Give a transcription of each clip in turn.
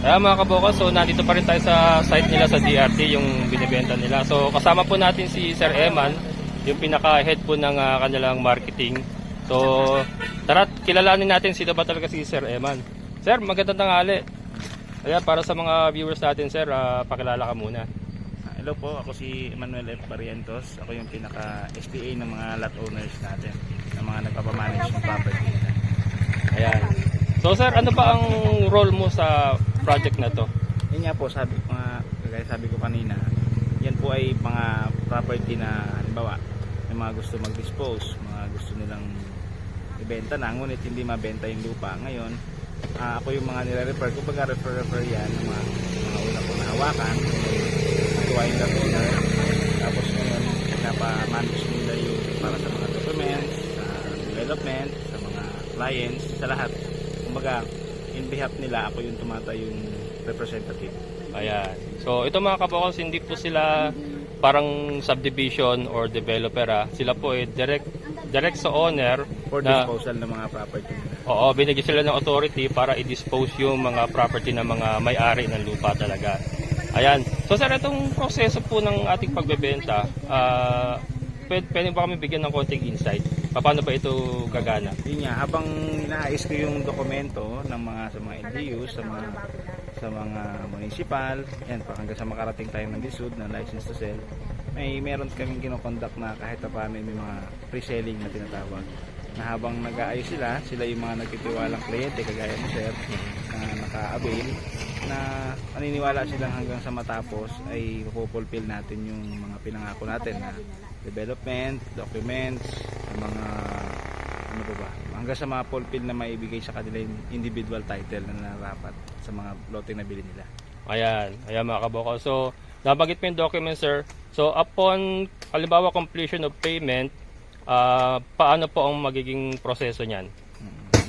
Kaya mga kabokas, so nandito pa rin tayo sa site nila sa DRT, yung binibenta nila. So kasama po natin si Sir Eman, yung pinaka-head po ng ah, kanilang marketing. So tara, kilalanin natin sino ba talaga si Sir Eman. Sir, magandang tanghali. Ayan, para sa mga viewers natin, Sir, ah, pakilala ka muna. Ah, Hello po, ako si Manuel F. Barrientos. Ako yung pinaka-STA ng mga lot owners natin, ng mga nagpapamanage ng property. Ayan. So Sir, ano ba ang role mo sa project na to? Yun nga po, sabi ko nga, kagaya sabi ko kanina, yan po ay mga property na, halimbawa, may mga gusto mag-dispose, mga gusto nilang ibenta na, ngunit hindi mabenta yung lupa. Ngayon, ah, ako yung mga nire-refer, kumbaga refer-refer yan, mga, mga una ko nahawakan, natuwa yung owner, tapos ngayon, pinapa-manage nila yung para sa mga documents, sa development, sa mga clients, sa lahat. Kumbaga, in behalf nila, ako yung tumata yung representative. Ayan. So ito mga kabokals, hindi po sila parang subdivision or developer ah. Sila po ay direct direct sa owner For na disposal ng mga property oo, binigyan sila ng authority para i-dispose yung mga property ng mga may-ari ng lupa talaga. Ayan. So sir, itong proseso po ng ating pagbebenta, ah pwede, pwede ba kami bigyan ng konting insight? Paano ba ito gagana? Yun habang inaayos ko yung dokumento ng mga sa mga LGUs, sa mga sa mga municipal, yan, pa hanggang sa makarating tayo ng DSUD na license to sell, may meron kaming kinokonduct na kahit pa paano may mga pre-selling na tinatawag. Na habang nag-aayos sila, sila yung mga nagtitiwalang kliyente, kagaya mo sir, na naka-avail, na maniniwala silang hanggang sa matapos ay mapupulfill natin yung mga pinangako natin na development, documents, mga ano ba ba, hanggang sa mga fulfill na maibigay sa kanila yung individual title na narapat sa mga lote na bili nila. Ayan, ayan mga kaboko. So, nabanggit mo yung document, sir. So, upon, halimbawa, completion of payment, ah, paano po ang magiging proseso niyan?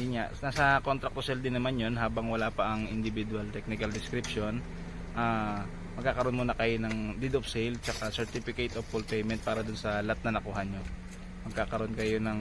Hindi nga. Nasa contract to sell din naman yun habang wala pa ang individual technical description. ah magkakaroon muna kayo ng deed of sale tsaka certificate of full payment para dun sa lot na nakuha nyo. Magkakaroon kayo ng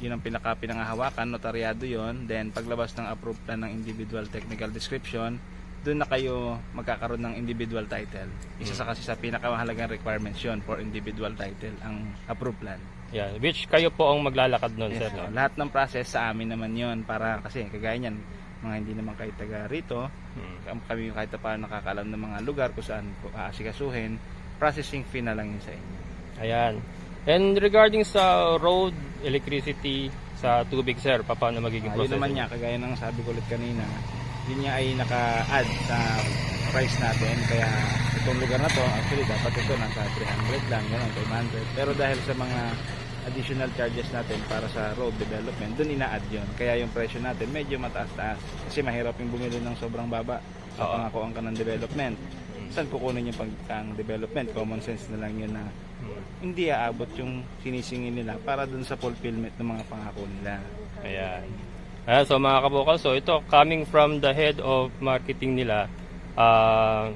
yun ang pinaka pinangahawakan, notaryado yon Then paglabas ng approved plan ng individual technical description, doon na kayo magkakaroon ng individual title. Isa sa kasi sa pinakamahalagang requirements yun for individual title, ang approved plan. Yan, which kayo po ang maglalakad nun, Yes, sir. no? Lahat ng process sa amin naman yon para kasi kagaya niyan, mga hindi naman kayo taga rito, Hmm. kam- kami kahit pa paano nakakaalam ng mga lugar kung saan ko aasikasuhin, processing fee na lang yun sa inyo. Ayan. And regarding sa road, electricity, sa tubig, sir, pa- paano magiging yun proseso? naman niya, kagaya ng sabi ko ulit kanina, yun niya ay naka-add sa price natin, kaya itong lugar na to, actually dapat ito nasa 300 lang, gano'n, 500. Pero dahil sa mga additional charges natin para sa road development, dun ina-add yun. Kaya yung presyo natin medyo mataas-taas. Kasi mahirap yung bumili ng sobrang baba sa Oo. pangakuan ka ng development. Saan kukunin yung pagkang development? Common sense na lang yun na Hmm. hindi aabot yung sinisingin nila para dun sa fulfillment ng mga pangako nila. Ayan. Ayan, so mga kabukal, so ito coming from the head of marketing nila. ah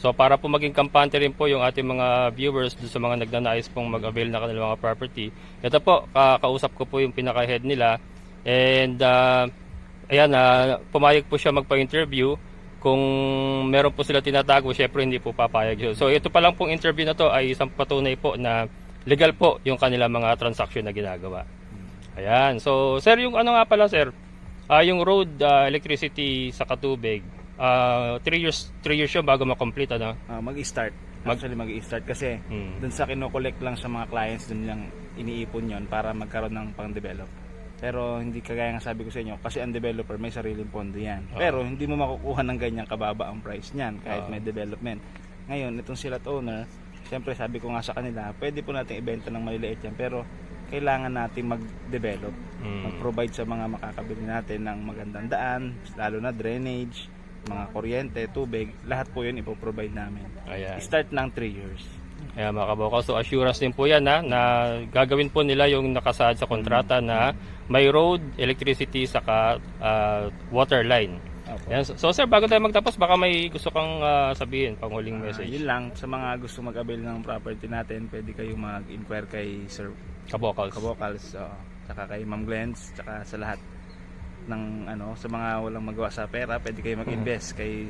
so para po maging kampante rin po yung ating mga viewers doon sa mga nagnanais pong mag-avail na kanilang mga property. Ito po, ka- kausap ko po yung pinaka-head nila. And ah, ayan, ah, pumayag po siya magpa-interview. Kung meron po sila tinatago, syempre hindi po papayag. So ito pa lang pong interview na to ay isang patunay po na legal po yung kanilang mga transaction na ginagawa. Ayan. So, sir, yung ano nga pala, sir, ah yung road ah, electricity sa Katubig, 3 years 3 years yun bago ma-complete ano. Ah, mag-start. Mag- Actually, mag-start kasi Hmm. dun sa kinokollect lang sa mga clients, dun lang iniipon yon para magkaroon ng pang-develop. Pero hindi kagaya nga sabi ko sa inyo, kasi ang developer may sariling pondo yan. Oo. Pero hindi mo makukuha ng ganyang kababa ang price niyan kahit Oo. may development. Ngayon, itong sila owner, siyempre sabi ko nga sa kanila, pwede po natin ibenta ng maliliit yan, pero kailangan natin mag-develop. Mm. Mag-provide sa mga makakabili natin ng magandang daan, lalo na drainage, mga kuryente, tubig, lahat po yun ipoprovide namin. Ayan. Start ng 3 years. Ayan mga kaboko. So assurance din po yan ha, na gagawin po nila yung nakasaad sa kontrata na may road, electricity, saka ah, water line. Opo. Ayan. So, so, sir, bago tayo magtapos, baka may gusto kang ah, sabihin, panghuling Ah, message. yun lang, sa mga gusto mag-avail ng property natin, pwede kayong mag-inquire kay Sir Kabokals. Kabokals, uh, saka kay Ma'am Glens, saka sa lahat ng ano sa mga walang magawa sa pera, pwede kayo mag-invest kay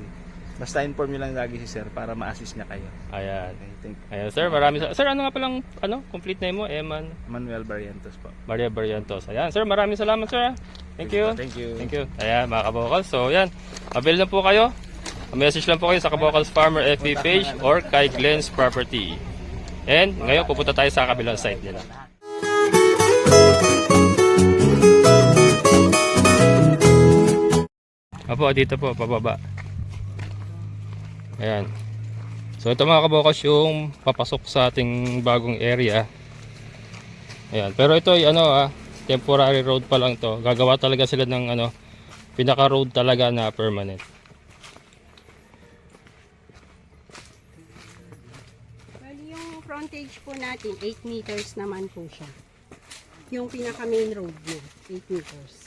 basta inform niyo lang lagi si sir para ma-assist niya kayo. Ayan. Okay, thank Ayan, sir, maraming sa- Sir, ano nga palang ano, complete name mo? Eman Manuel Barrientos po. Maria Barrientos. Ayan, sir, maraming salamat, sir. ah. Thank you. Thank you. Thank you. Ayan, mga kabokals. So, yan. Avail na po kayo. Message lang po kayo sa Kabokals Farmer FB page or kay Glenn's Property. And ngayon, pupunta tayo sa kabilang site nila. Apo, dito po, pababa. Ayan. So, ito mga kabokals yung papasok sa ating bagong area. Ayan. Pero ito ay ano ah, temporary road pa lang to. Gagawa talaga sila ng ano, pinaka road talaga na permanent. Bali, yung frontage po natin, 8 meters naman po siya. Yung pinaka main road niya, 8 meters. 8 meters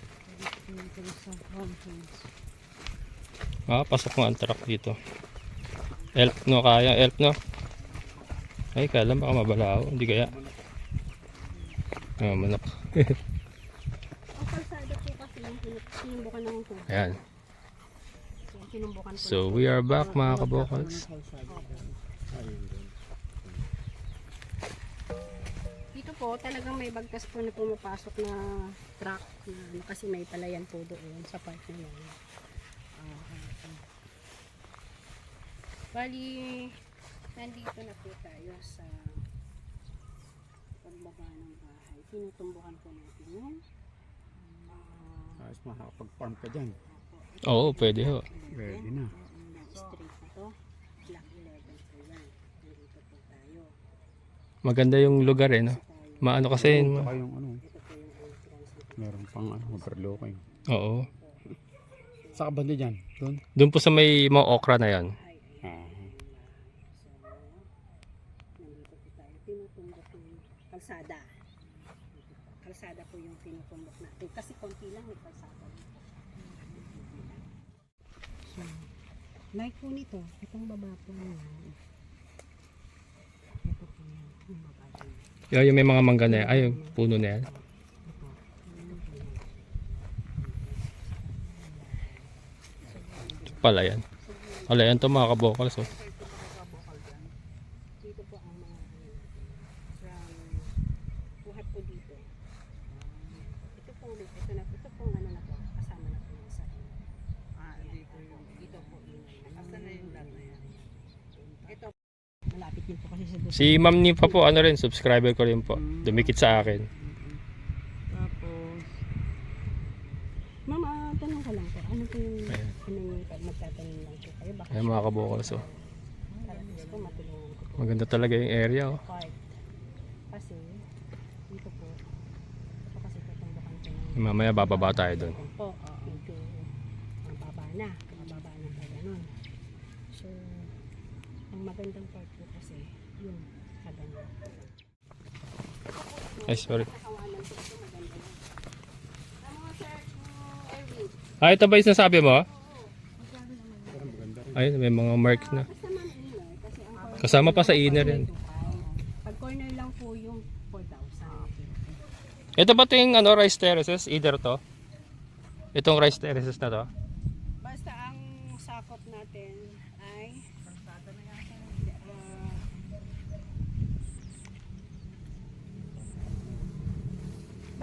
of frontage. Ah, pasok ang truck dito. Elf no, kaya elf no. Ay, kala baka mabalao. Hindi kaya. Ah, manok. Ng. Ayan. So, we are back mga kabokals. Po, talagang may bagtas po na pumapasok na truck na ano, kasi may palayan po doon sa part na yan. Ah, ah. Bali, nandito na po tayo sa pagbaba ng bahay. Tinutumbukan po natin yung ah, Ayos makakapag-farm ka dyan. Oo, pwede ho. Pwede na. yung street na to. Block 11 po yan. Nandito po tayo. Maganda yung lugar eh, no? Maano kasi, Saka ma- yung ano, entrance. meron pang ano, overlooking. oo. Sa kabanda dyan, doon. Doon po sa may mga okra na yan. Ah, Nandito po tayo. Tinutumbok yung kalsada. Kalsada po yung tinutumbok natin. Kasi konti lang may kalsada. So, like po nito, itong baba po yan. Ito po yan, yung baba Yan, yung may mga mangga na yan. Ay, yung puno na yan. Ito pala yan. Wala yan to mga kabokals. Oh. Dito po ang mga ano, from buhat po dito. Ito po ulit, ito na ito po ano na po, kasama na po yung sa Ah, dito yung dito po yun. Asan na yung lot na yan? Ito malapit din po kasi sa doon. Si Ma'am ni pa po, ano rin, subscriber ko rin po. Dumikit sa akin. Tapos Mama, tanong ko lang po. Ano po yung Ayan. ano yung magtatanong lang po kayo? Baka Ayan mga kabokals. Oh. para gusto matulungan ko po. Maganda talaga yung area. Oh. part. Kasi, dito po, ito kasi tutumbukan ko ng Mamaya bababa tayo doon. po, medyo mababa na, mababa na pa ganun. So, ang magandang part yun, sa ganun. Ay, sorry. Maganda. Ano? Ah, ito ba yung sinasabi mo? maganda. Ayun, may mga marks na. Kasama pa sa inner yan. Pag corner lang po yung 4,000. Ito ba ito yung ano, rice terraces? Either to? Itong rice terraces na to? Basta ang sakop natin ay ah,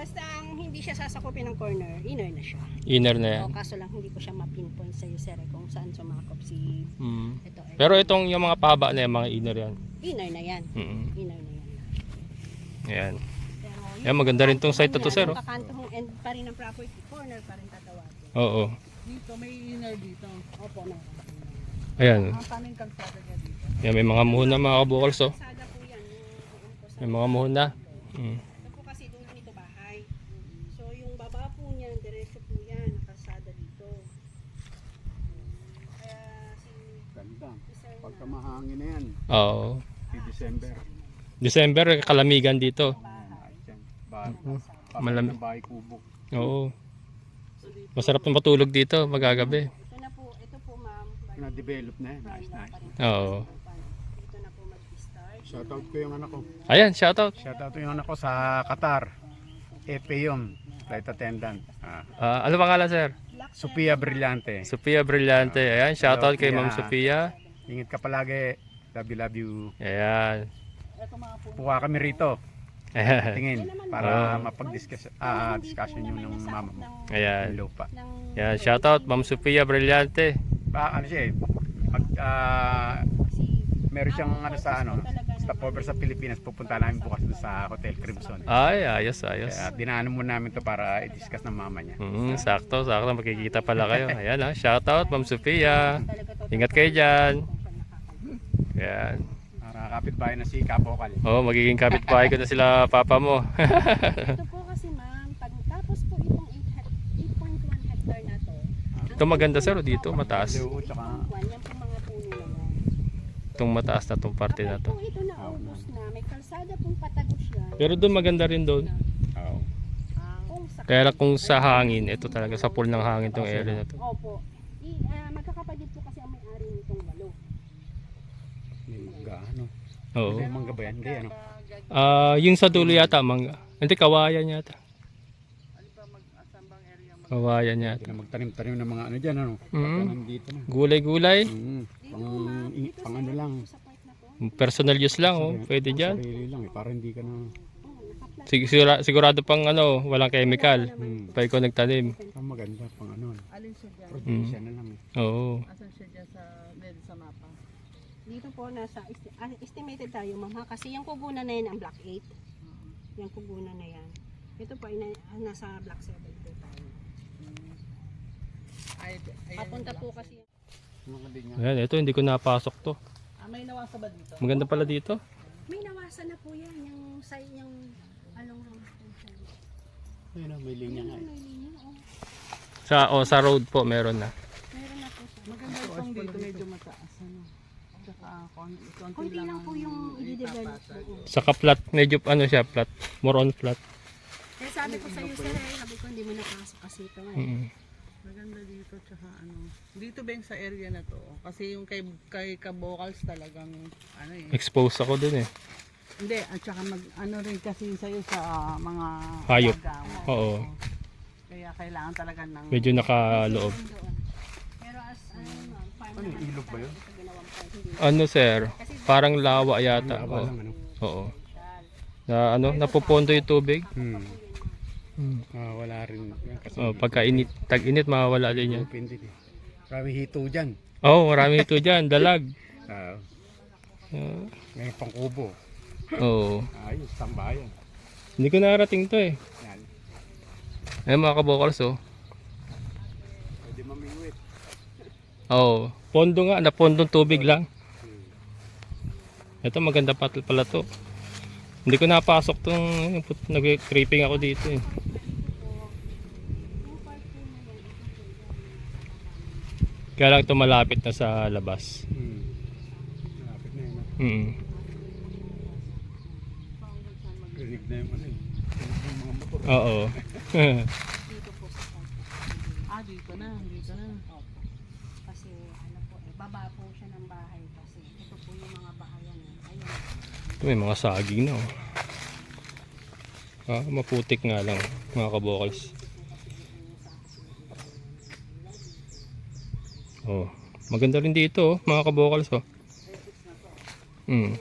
basta ang hindi siya sasakopin ng corner, inner na siya. Inner na yan. O kaso lang hindi ko siya ma-pinpoint sa sir kung saan sumakop si Mm. ito. eh. Pero itong yung mga pahaba na yan, mga inner yan. inner na yan. Mm. Inner na yan. Yan. Pero Yan, maganda rin tong site na to, sir, oh. Kakantong end pa rin ng property, corner pa rin tatawagin. Oo. Dito, may inner dito. Opo, meron. Ayan. Ang taming kalsada dito. Yan, may mga muhon na mga kabukals, oh. May mga muhon na. Mm. Ito po kasi dulo nito bahay. So yung baba po niyan, diretso po yan, nakasada dito. Kaya si Ganda. si Sir Pagka na yan, Oo. si December. December, kalamigan dito. Yan. Bahay. Malam- bahay kubo. Oo. Masarap na matulog dito, magagabi. ito na po, ito po ma'am. Na-develop na yan. Nice, nice. Oo. Dito na po mag-start. Shoutout ko yung anak ko. Ayan, shoutout. Shoutout yung anak ko sa Qatar. FAM, flight attendant. Ah, Ah, ano pangalan sir? Sophia Brillante. Sophia Brillante. Ayan, shoutout kay Ma'am Sophia. Ingat ka palagi. Love you, love you. Ayan. Puha kami rito. Ayan. Tingin. Para Oh. mapag-discuss ah, discussion yung ng mama mo. Ayan. Yung lupa. Ayan, shoutout Ma'am Sophia Brillante. Ah, ano siya eh. Pag, ah, meron siyang ano sa ano, stopover sa Pilipinas. Pupunta namin bukas dun sa Hotel Crimson. Ay, ayos, ayos. Kaya dinaanan mo namin to para i-discuss ng mama niya. Mm, sakto, sakto. Makikita pala kayo. Ayan ha. Shoutout Ma'am Sophia. talaga to. Ingat kayo dyan. Ayan. Para kapitbahay na si Kapokal. Oh, magiging kapitbahay ko na sila papa mo. Ito po kasi ma'am, pag tapos po itong 8 hec- 8.1 hectare na to. Ito maganda sir, oh, dito mataas. Oo, tsaka Yan, yan po mga puno na yan. Itong mataas na tong parte na to. Ito na ubos na, may kalsada pong patagos yan. Pero doon maganda rin doon. Oo. Kaya lang kung sa hangin, ito talaga sa pool ng hangin tong area na to. Opo. I, ah, magkakapatid po kasi ang may-ari nitong walo. May mangga, ano? Oo. May mangga ba yan? Hindi, ano? Ah, yung sa dulo yata mangga. Hindi kawayan yata. Kawayan Hindi yata. na magtanim-tanim ng mga ano dyan, ano? Mm. nandito na. Gulay-gulay. Mm. Pang, i- pang ano lang. Personal use lang oh. Pwede diyan. Sarili lang eh. Para hindi ka na... nakaplat. Sigura, sigurado pang ano, walang chemical. Hmm. Pa ikaw nagtanim. Ang maganda pang ano. Alin siya dyan? Probinsya na lang. eh. Oo. Asan siya dyan sa, dito sa mapa? Dito po nasa ah, estimated tayo ma'am ha kasi yung kugunan na yan ang block 8. Yung kugunan na yan. Ito po ay na, ah, nasa block 7 po tayo. Ay, ayan Papunta po kasi. Ayan, ito hindi ko napasok to. Ah, may nawasa ba dito? Maganda pala dito. may nawasan na po yan yung side yung along road po siya. Ayun na, may linya nga eh. May linya oh. Sa oh, sa road po meron na. Meron na po siya. Maganda itong dito, medyo mataas. Ano? Tsaka konti, konti, Konti lang po yung i-develop. Sa flat, medyo ano siya, flat. More on flat. Kaya sabi ko sa iyo sir, eh, sabi ko hindi mo napasok kasi ito eh. Mm. Maganda dito, tsaka ano. Dito ba yung sa area na to? Kasi yung kay, kay Kabocals talagang, ano eh. Expose ako dun eh. Hindi, at saka mag, ano rin kasi sa'yo sa ah, mga Hayop. daga. Oo. Kaya kailangan talaga ng... Medyo nakaloob. Pero as ano ma'am, farm Ano, naman ilog ba yun? ito ginawang farm, hindi Ano sir? Parang lawa yata. Lawa Oo. lang, ano? Oo. Na ano, napupondo yung tubig. Hmm. Mm. Ah, wala rin. yan Kasi Oh, pagka init, tag init mawawala din yan. open din eh. Marami hito dyan. Oh, marami ito diyan, dalag. Ah, Ah, may pangkubo. Oo. Ayos, tambayan. Hindi ko narating to eh. Yan. Ay mga kabokals oh. Pwede mamingwit. Oo. Pondo nga, napondong tubig lang. Ito maganda pa pala to. Hindi ko napasok tong nag-creeping ako dito eh. Kaya lang ito malapit na sa labas. Hmm. Malapit na yun. ah. Mm. Rinig na yung ano eh. Mga motor. Oo. dito po sa. Ah, dito na, dito na. Opo. Kasi ano po, eh, baba po siya ng bahay kasi ito po yung mga bahayan. eh. Ayun. May mga saging na oh. Ah, maputik nga lang mga kabokals. Oh, maganda rin dito oh, mga kabokals oh. Mm.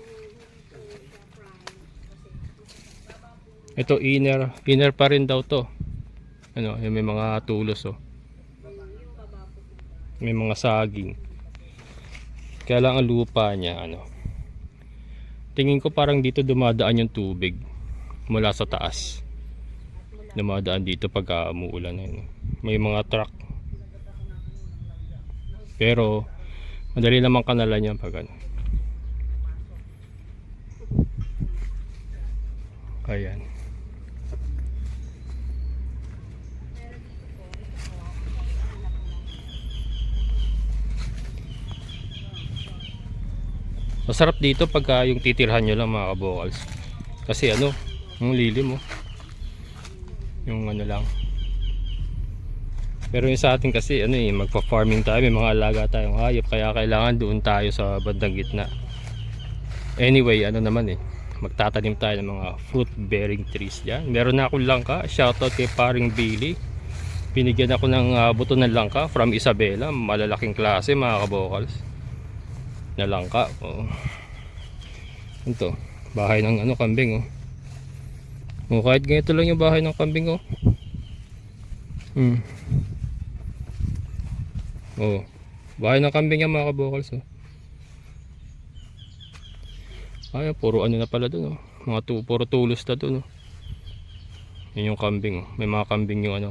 Ito inner, inner pa rin daw to. Ano, yung may mga tulos oh. May mga saging. Kaya lang ang lupa niya ano. Tingin ko parang dito dumadaan yung tubig mula sa taas. Dumadaan dito pag umuulan na. May mga truck. Pero madali naman kanalan yan pag ano. Ayan. Masarap dito pagka yung titirhan nyo lang mga kabokals. Kasi ano, yung lilim mo. Yung ano lang. Pero yung sa atin kasi ano eh, magpa-farming tayo, may mga alaga tayong hayop kaya kailangan doon tayo sa bandang gitna. Anyway, ano naman eh, magtatanim tayo ng mga fruit bearing trees dyan. Meron na akong langka. Shoutout kay paring Billy. Binigyan ako ng ah, buto ng langka from Isabela. Malalaking klase mga kabokals. Na langka. Oh. Ito. Bahay ng ano, kambing oh. Oh, kahit ganito lang yung bahay ng kambing oh. Hmm. Oh. Bahay ng kambing yan mga kabokals oh. Ay, puro ano na pala dun oh. Mga tu puro tulos na dun oh. Yun yung kambing oh. May mga kambing yung ano.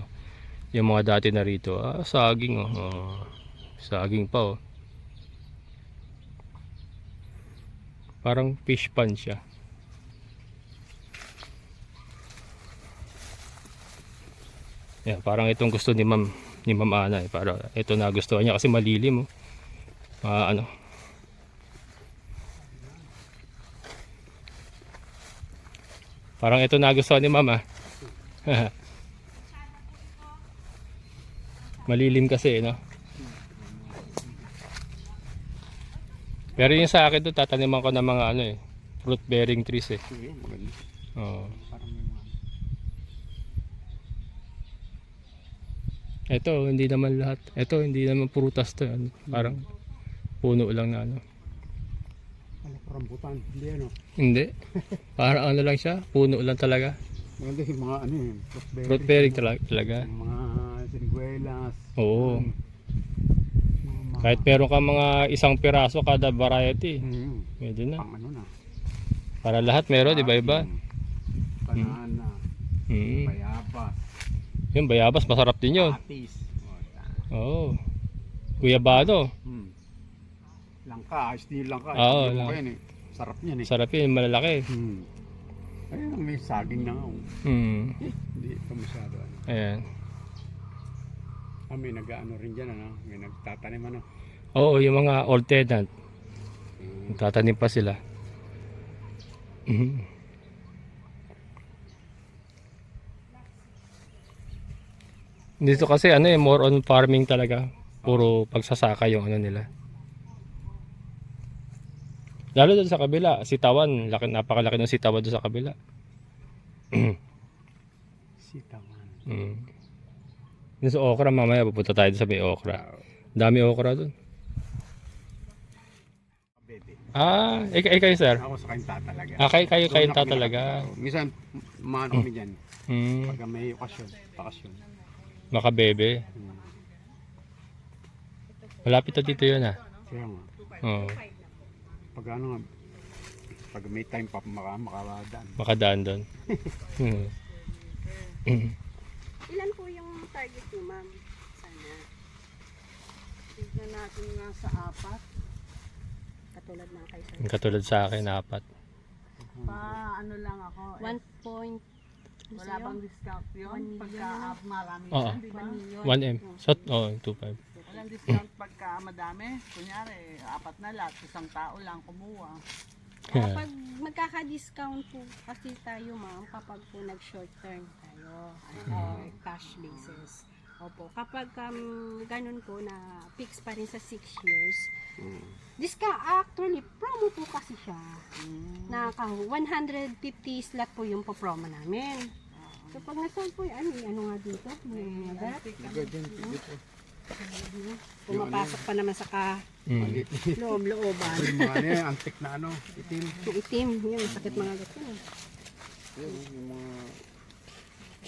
Yung mga dati na rito. Ah, saging oh. oh. Saging pa oh. Parang fish pan siya. Yan, parang itong gusto ni Ma'am ni Ma'am Ana eh. Para ito na gusto niya kasi malilim oh. Ah, ano. Parang ito na gusto ni Ma'am ah. Malilim kasi, no? Pero yung sa akin to tataniman ko ng mga ano eh, fruit bearing trees eh. Sige, maganda. Oo. Ito, hindi naman lahat. Ito, hindi naman prutas to. Ano, Parang puno lang na ano. Ano, rambutan. Hindi ano. Hindi. Parang ano lang siya, puno lang talaga. Maganda yung mga ano yun. Fruit Fruit bearing talaga. Yung mga siniguelas. Oo. Mga, Kahit meron ka mga isang piraso kada variety, Hmm, pwede na. pang ano na. Para lahat meron, iba-iba. Banana. Mm. Bayabas. Yung bayabas, masarap din yun. Atis. O, ta- Oo. Guyabano, Hmm. Langka. Ayos din yung langka. Oo, Yung lang- yun eh. Sarap niyan eh. sarap yun, malalaki. Hmm. Ayun, may saging na nga. oh. Hmm. Hindi pa masyado ano. Ayan. Ah, may nag-ano rin dyan ano. May nagtatanim ano. Oo, yung mga old tenant, Hmm. tatanim pa sila. Mhm. Dito kasi ano eh, more on farming talaga. Puro pagsasaka yung ano nila. Lalo doon sa kabila, sitawan, laki, napakalaki ng sitawan doon sa kabila. Sitawan. Mm. Yung sa okra, mamaya pupunta tayo sa may okra. Dami okra doon. Ah, ik ikaw sir. Ako sa kainta talaga. Ah, kayo, kayo, kayo ako ta talaga. Minsan, maano kami dyan. Hmm, Pagka may okasyon, bakasyon. baka bebe. Hmm. Malapit na dito yun ah. Kaya nga. Oo, Pag ano nga, pag may time pa maka, makadaan. makadaan doon. Hmm. Ilan target niyo, ma'am? Sana. Tignan natin nga sa apat. Katulad ng kay sir. Katulad sa akin, apat. Pa ano lang ako. eh, One point. wala bang discount yun? One Pagka ah, marami Oo. yan, di ba? 1 million. 1M. So, oh, 2.5. Walang discount pagka madami. Kunyari, apat na lahat, isang tao lang kumuha. Kapag magkaka-discount po kasi tayo ma'am kapag po nag-short term tayo or cash basis. Opo, kapag um, ganun po na fix pa rin sa 6 years, discount actually promo po kasi siya. Na ka 150 slot po yung po-promo namin. So pag nasold po yan, eh, ano nga dito? May mga Pumapasok pa naman sa ka Mm. loob-looban. Yung mga ano yan, antik na ano, itim. Yung itim, yun, sakit mga gato. Yun, yung mga... May puno pa. Yung mga tumambas.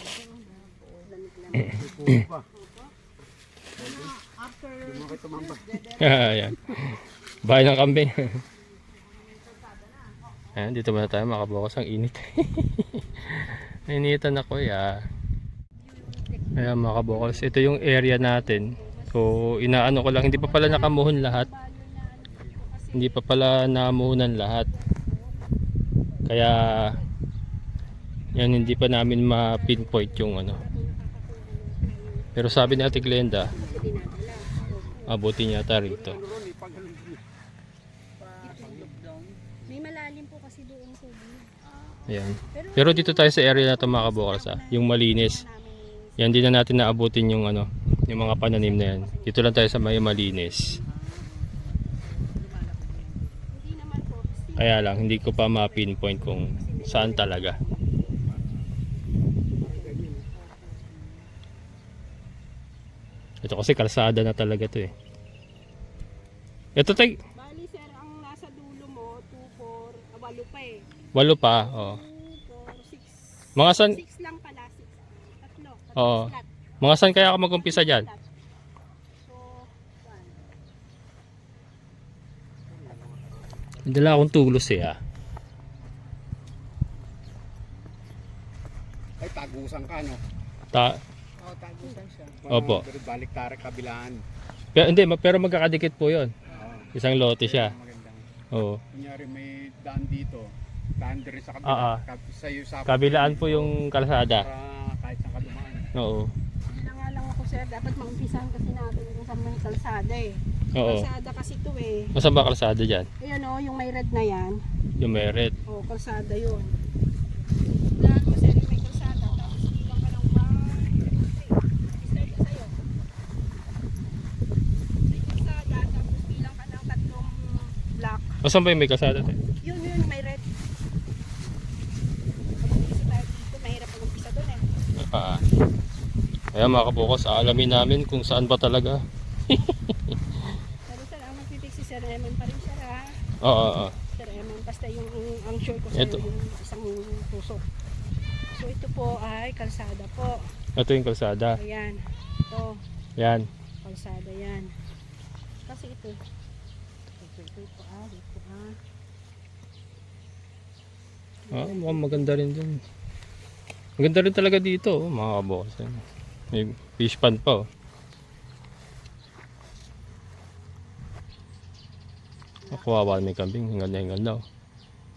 Ayan. Bahay ng kambing. Ayan, dito muna tayo makabukas ang init. Nainitan ako ya. Ayan mga kabukals, ito yung area natin. So, inaano ko lang, hindi pa pala nakamuhon lahat. Hindi pa pala namuhunan lahat. Kaya, yan hindi pa namin ma-pinpoint yung ano. Pero sabi ni Ate Glenda, abuti niya ata rito. May malalim po kasi doon sa Ayan. Pero dito tayo sa area na ito mga kabukals ah, yung malinis. Yan din na natin naabutin yung ano, yung mga pananim na yan. Dito lang tayo sa may malinis. Kaya lang, hindi ko pa ma-pinpoint kung saan talaga. Ito kasi kalsada na talaga to eh. Ito tay, Bali sir, ang nasa dulo mo, 2, 4, ah, walo pa eh. walo pa. Oo. 2, 4, 6. Mga san, 6 lang pala, 6. Tatlo. Tatlo Oo. slot. mga san kaya ako mag-umpisa dyan? So. Dala akong tulos eh ah. Ay, tagusan ka, no? Ta Oo, tagusan siya. Opo. Pero balik tarik kabilaan. pero, hindi, pero magkakadikit po yon. Oo. Isang lote siya. Magandang. Oo. Kunyari may daan dito. Daan din sa kabila. Ah, ah. Kab- Sa'yo sa Kabilaan po yung kalsada. Para kahit saan ka dumaan. Oo. Hindi na nga lang ako sir, dapat maumpisahan kasi natin kung saan may kalsada eh. Oo. Kalsada kasi ito eh. Masaan ba kalsada dyan? Ayan o, yung may red na yan. Yung merit. O, kalsada yun. Lahat mo sir, yung may kalsada. Tapos bilang ka ng one, two, three. Start ka sa'yo. May kalsada, tapos bilang ka ng tatlong Masaan ba yung may kalsada? te? Yun, yun, may red. Pag-umpisa tayo dito, mahirap mag-umpisa doon eh. Ah. Kaya mga kabukas, aalamin namin kung saan ba talaga. Pero sir, ang magpipig si Sir Eman pa rin siya ha. Oo, oo, oo. Sir Eman, basta yung ang, sure ko sa'yo yung isang tusok. So ito po ay kalsada po. Ito yung kalsada. Ayan. Ito, Yan. kalsada yan. Kasi ito. Ah, ah. Ah, mukhang maganda rin dun. Maganda rin talaga dito, oh, mga kabukas. Yan. May fish pond pa, oh. Nakuha may kambing, hingal na hingal na. oh.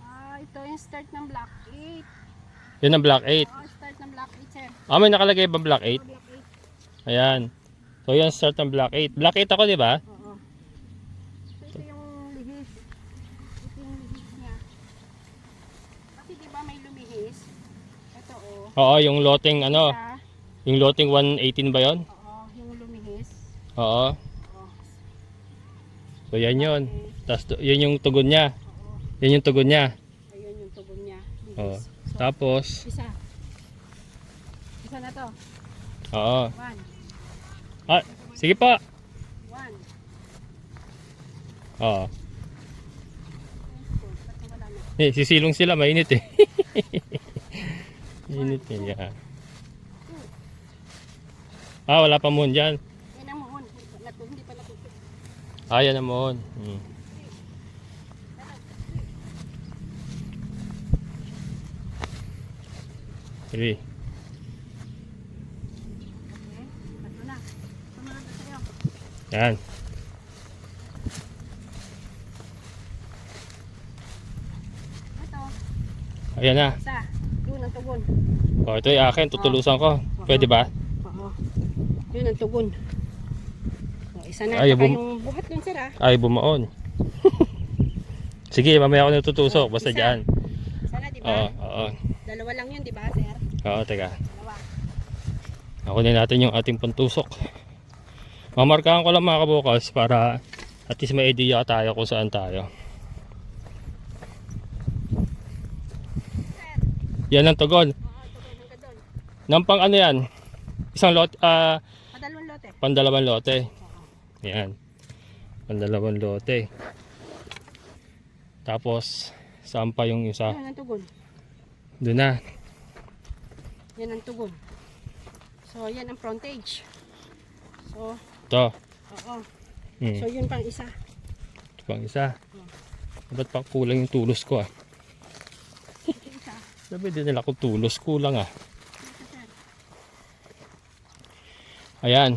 Ah, ito yung start ng block 8. Yan ang block 8. Oh, start ng block 8, sir. Ah, may nakalagay ba block 8? Oh, block 8. Ayan. So, yan start ng block 8. Block 8 ako, di ba? Oo. So ito yung lihis. Ito yung lihis niya. Kasi di ba may lumihis? Ito oh. Oo, yung loteng ano, Isa. yung loteng 118 ba yon? Oo, yung lumihis. Oo. Oo. So, yan yun. Tapos, yun yung tugon niya. Oo. Yan yung tugon niya. Ayun yung tugon niya. Lihis. Oo. So, Tapos, isa. Isa na to. oo. One. Ah, sige pa. One. Oo. Two. Ba't wala na? Eh, sisilong sila, mainit eh. Init eh, yeah. Ah, wala pa moon dyan. Yan ang. Natu, hindi pa natutup. Ah, yan ang moon. Hmm. Three. Yan. Ayan na. Isa. Tugon. O, ito yung akin. Tutulusan ko. Pwede ba? Oo. Yun ang tugon. O, isa na. Ay, Saka bum- yung buhat dun sir ah. Ay, bumaon. Sige, mamaya ako natutusok. Basta Isa. dyan. Isa na, di ba? Oo, oo. Dalawa lang yun, di ba sir? Oo, teka. Dalawa. Ako na natin yung ating pantusok. Mamarkahan ko lang mga kabukas para at least may idea tayo kung saan tayo. Yan ang tugon. Doon. Nampang ano yan? Isang lot, ah, Padalawang lote. pandalawang lote. Yan. Pandalawang lote. Tapos, saan pa yung isa? Yun ang tugon. Doon na. Yan ang tugon. So, yan ang frontage. So, Ito. oo. Hmm. So, yun pang isa. Ito pang isa. Ba't pa kulang yung tulos ko ah? Sabi din nila kung tulos kulang ah. Ayan.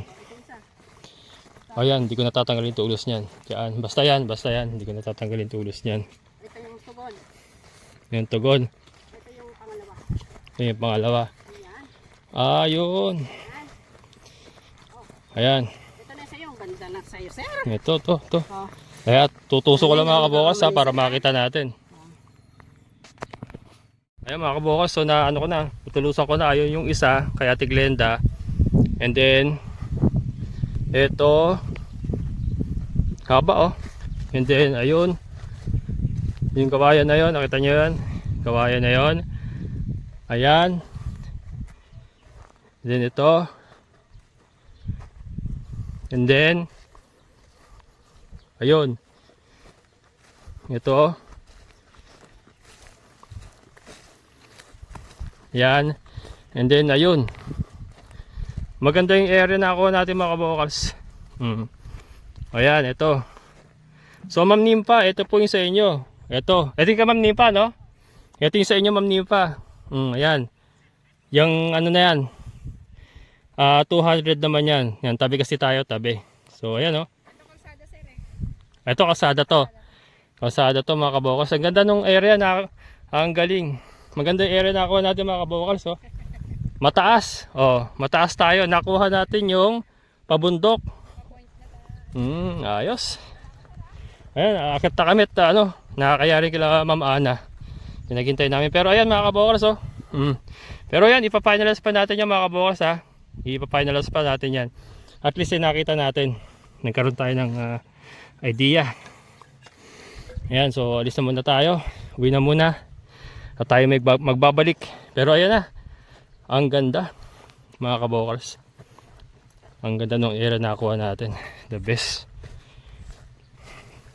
Ayan, hindi ko natatanggalin tulos niyan. Diyan. Basta yan, basta yan. Hindi ko natatanggalin tulos niyan. Ito yung tugon. Yung tugon. Ito yung pangalawa. Ito yung pangalawa. Ayan. Ayun. Ayan. Ito na sa'yo. Ganda na sa'yo, sir. Ito, to, to. Oh. Kaya tutusok ko lang mga kabukas ha, para makita natin. Ayan mga kabukas, so na ano ko na, tutulusan ko na, ayun yung isa, kaya Tiglenda. And then, ito, haba oh. And then, ayun, Yung kawayan na yon, nakita nyo yan? Kawayan na yon. Ayan. Then ito. And then, ayun. Ito. Yan. And then, ayun. Maganda yung area na ako natin mga kabokals. Hmm. Ayan, ito. So, Ma'am Nimpa, ito po yung sa inyo. Ito. Ito yung ka, Ma'am Nimpa, no? Ito yung sa inyo, Ma'am Nimpa. Hmm, ayan. Yung ano na yan. Ah, 200 naman yan. Yan, tabi kasi tayo, tabi. So, ayan, no? Ito, kasada to. Kasada to, mga kabokals. Ang ganda nung area na, ang galing. Maganda yung area na ako natin, mga kabokals, oh. Mataas. Oh, mataas tayo. Nakuha natin yung pabundok. Hmm, ayos. Ayan, akit na kami at ano, nakakayari kila Ma'am Ana. Pinaghintay namin. Pero ayan mga kabokers oh. Hmm. Pero ayan, ipafinalize pa natin yan mga kabokers ha. Ipafinalize pa natin yan. At least eh, nakita natin. Nagkaroon tayo ng ah, idea. Ayan, so alis na muna tayo. Uwi na muna. At tayo magba- magbabalik. Pero ayan na. Ang ganda mga kabokers. Ang ganda ng era na nakuha natin. The best.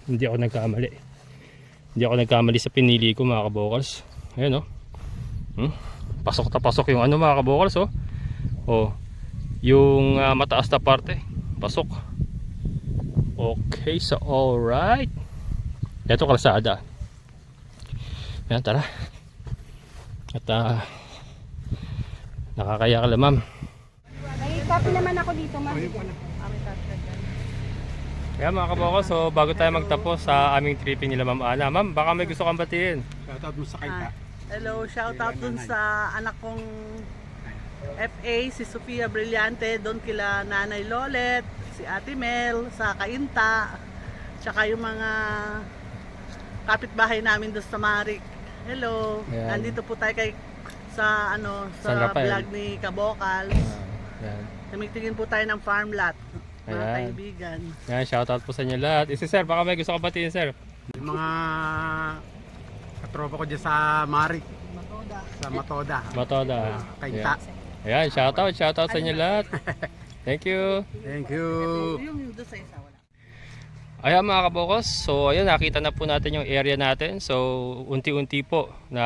Hindi ako nagkamali. Hindi ako nagkamali sa pinili ko mga kabokals. Ayan oh. Hmm? Pasok na pasok yung ano mga kabokals oh. Oh. Yung ah, mataas na parte. Pasok. Okay, so alright. Ito kalsada. Ayan, tara. At ah, nakakaya ka lang ma'am. May copy naman ako dito, ma'am. Kaya mga kaboko, so bago tayo magtapos sa aming tripping nila Ma'am Ana, Ma'am, baka may gusto kang batiin. Shoutout mo sa kayta. Hello, shout out dun sa anak kong FA, si Sofia Brillante, doon kila Nanay Lolet, si Ate Mel, sa Kainta, tsaka yung mga kapitbahay namin doon sa Marik. Hello, Ayan. nandito po tayo kay sa ano San sa Rafael. vlog ni Kabokal. Yan. Tumitingin po tayo ng farm lot. Mga Ayan. kaibigan. Yan, shoutout po sa inyo lahat. Isi sir, baka may gusto kang batiin sir. Yung mga katropa ko dyan sa Marik, Matoda. sa Matoda. Matoda. Kayta. Ayan, shoutout, shoutout sa inyo lahat. Thank you. Thank you. Yung doon sa isa wala. Ayan mga kabokos, so ayan nakita na po natin yung area natin. So unti-unti po na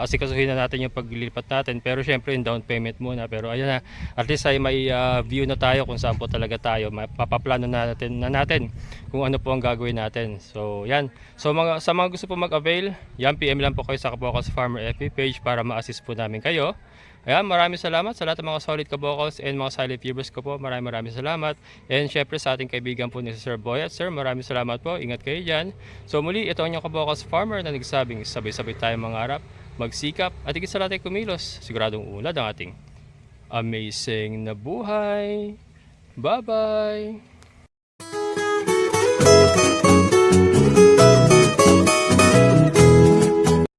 asikasuhin na natin yung paglilipat natin. Pero syempre yung down payment muna. Pero ayan na, at least ay may ah, view na tayo kung saan po talaga tayo. Mapaplano na natin, na natin kung ano po ang gagawin natin. So yan. So mga, sa mga gusto po mag-avail, yan PM lang po kayo sa Kabokos Farmer FB page para ma-assist po namin kayo. Ayan, maraming salamat sa lahat ng mga solid kabokals and mga silent viewers ko po. Maraming maraming salamat. And syempre sa ating kaibigan po ni Sir Boyat. Sir, maraming salamat po. Ingat kayo dyan. So muli, ito ang inyong kabokals farmer na nagsabing sabay-sabay tayong mangarap, magsikap, at higit sa lahat ay kumilos. Siguradong ulad ang ating amazing na buhay. Bye-bye!